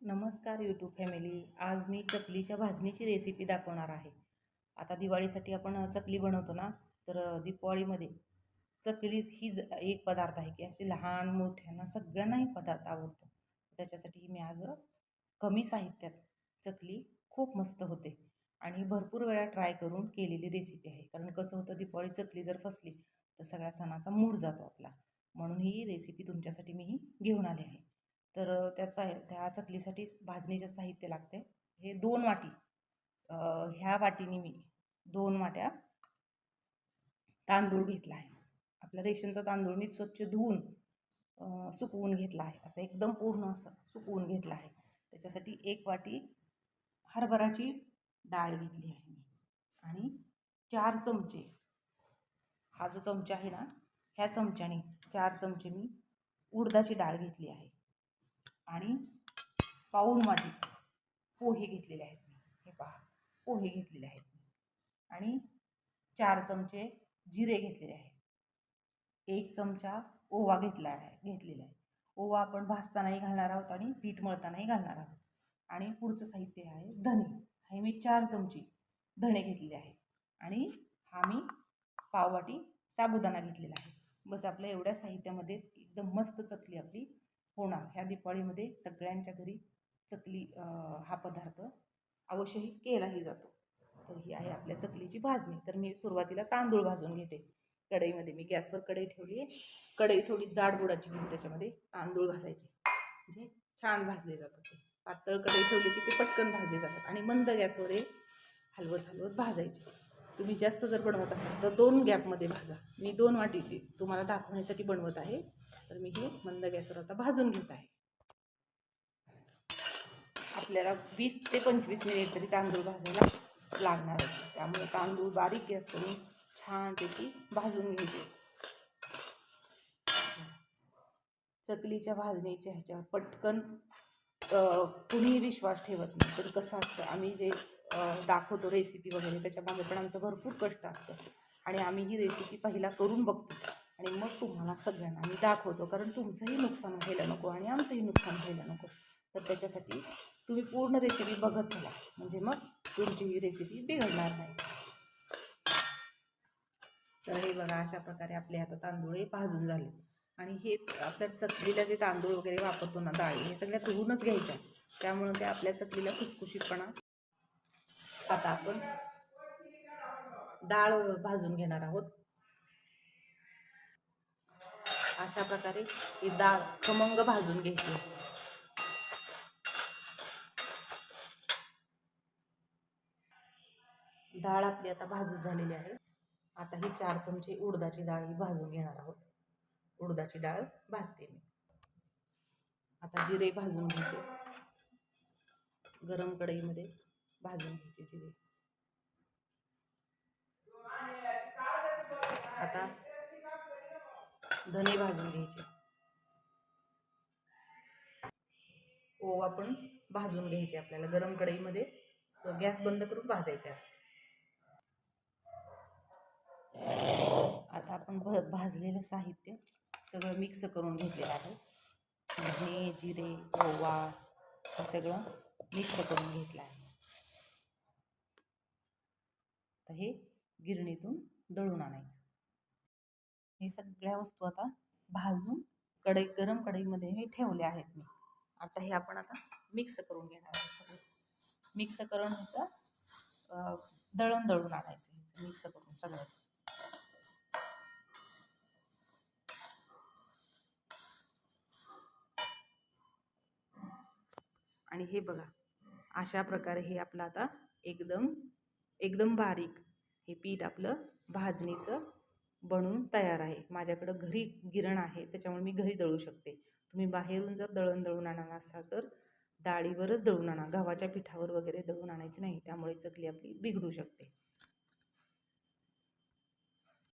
नमस्कार YouTube family आज मी चकलीच्या भाजणीची recipe दाखवणार आहे. आता दिवाळीसाठी आपण चकली बनवतो ना तर दिवाळीमध्ये चकली ही ज एक पदार्थ आहे की असे लहान मोठ्यांना सगळ्यांनाही पदार्थ आवडतो. त्याच्यासाठी मी आज कमी साहित्यात चकली खूप मस्त होते. आणि भरपूर वेळा ट्राय करून केलेली रेसिपी आहे. कारण कसं होतं दिवाळी चकली जर फसली तर सगळ्या सणाचा मूड जातो आपला. म्हणून ही रेसिपी तुमच्यासाठी मी ही घेऊन आली आहे. तर त्या साय त्या चकलीसाठी भाजणीचं साहित्य लागते. हे दोन वाटी. ह्या वाटीने मी दोन वाट्या तांदूळ घेतला आहे. आपला रेशनचा तांदूळ मी स्वच्छ धुवून सुकवून घेतला आहे. असं एकदम पूर्ण असं सुकवून घेतला आहे. त्याच्यासाठी एक वाटी हरभराची डाळ घेतली आहे मी. आणि चार चमचे हा जो चमचा आहे ना ह्या चमच्याने चार चमचे मी उडदाची डाळ घेतली आहे. आणि पाऊण पोहे घेतलेले आहेत मी. हे पहा पोहे घेतलेले आहेत मी. आणि चार चमचे जिरे घेतलेले आहेत. एक चमचा ओवा घेतला आहे घेतलेला आहे. ओवा आपण भाजतानाही घालणार आहोत आणि पीठ मळतानाही घालणार आहोत. आणि पुढचं साहित्य आहे धणे. हे मी चार चमचे धणे घेतलेले आहेत. आणि हा मी पाववाटी साबुदाणा घेतलेला आहे. बस आपल्या एवढ्या साहित्यामध्येच एकदम मस्त चकली आपली होणार ह्या दिवाळीमध्ये सगळ्यांच्या घरी चकली हा पदार्थ अवश्यही केलाही जातो. तर ही आहे आपल्या चकलीची भाजणी. तर मी सुरुवातीला तांदूळ भाजून घेते. कढईमध्ये मी गॅसवर कढई ठेवली आहे. कढई थोडी जाड बुडाची घेऊन त्याच्यामध्ये तांदूळ भाजायचे म्हणजे छान भाजले जातात ते. पातळ कढई ठेवली की ते पटकन भाजले जातात आणि मंद गॅसवर हे हलवत हलवत भाजायचे. तुम्ही जास्त जर बनवत असाल तर दोन गॅपमध्ये भाजा. मी दोन वाटी तुम्हाला दाखवण्यासाठी बनवत आहे. तर मी हे मंद गॅसवर आता भाजून घेत आहे. आपल्याला वीस ते पंचवीस मिनिट तरी तांदूळ भाजायला लागणार आहे. त्यामुळे तांदूळ बारीक गॅस करून छानपैकी भाजून घ्यायचे चकलीच्या भाजणीच्या ह्याच्यावर पटकन कुणीही विश्वास ठेवत नाही. तर कसं असतं आम्ही जे दाखवतो रेसिपी वगैरे त्याच्यामागे पण आमचं भरपूर कष्ट असतं. आणि आम्ही ही रेसिपी पहिला करून बघतो. आणि मग तुम्हाला सगळ्यांना मी दाखवतो कारण तुमचंही नुकसान व्हायला नको आणि आमचंही नुकसान व्हायला नको. तर त्याच्यासाठी तुम्ही पूर्ण रेसिपी बघत चला म्हणजे मग तुमची ही रेसिपी बिघडणार नाही. तर हे बघा अशा प्रकारे आपले आता तांदूळ हे भाजून झाले. आणि हे आपल्या चकलीला जे तांदूळ वगैरे वापरतो ना डाळी हे सगळ्या धुवूनच घ्यायच्या. त्यामुळं ते आपल्या चकलीला खुसखुशीतपणा आता आपण डाळ भाजून घेणार आहोत. अशा प्रकारे ही डाळ खमंग भाजून घ्यायची. डाळ आपली आता भाजून झालेली आहे. आता ही चार चमचे उडदाची डाळ ही भाजून घेणार आहोत. उडदाची डाळ भाजते मी. आता जिरे भाजून घ्यायचे. गरम कढईमध्ये भाजून घ्यायचे जिरे आता धने भाजून घ्यायचे. ओवा पण भाजून घ्यायचे आपल्याला गरम कढईमध्ये. गॅस बंद करून भाजायचा. आता आपण भ भाजलेलं साहित्य सगळं मिक्स करून घेतलेलं आहे. धने जिरे ओवा हे सगळं मिक्स करून घेतलं आहे. हे गिरणीतून दळून आणायचं. हे सगळ्या वस्तू आता भाजून कढई गरम कढईमध्ये हे ठेवले आहेत मी. आता हे आपण आता मिक्स करून घेणार आहोत सगळं. मिक्स करून ह्याचं दळण दळून आणायचं ह्याचं मिक्स करून सगळ्याचं. आणि हे बघा अशा प्रकारे हे आपलं आता एकदम एकदम बारीक हे पीठ आपलं भाजणीचं बनवून तयार आहे. माझ्याकडं घरी गिरण आहे त्याच्यामुळे मी घरी दळू शकते. तुम्ही बाहेरून जर दळण दळून आणणार असाल तर डाळीवरच दळून आणा. गव्हाच्या पिठावर वगैरे दळून आणायची नाही त्यामुळे चकली आपली बिघडू शकते.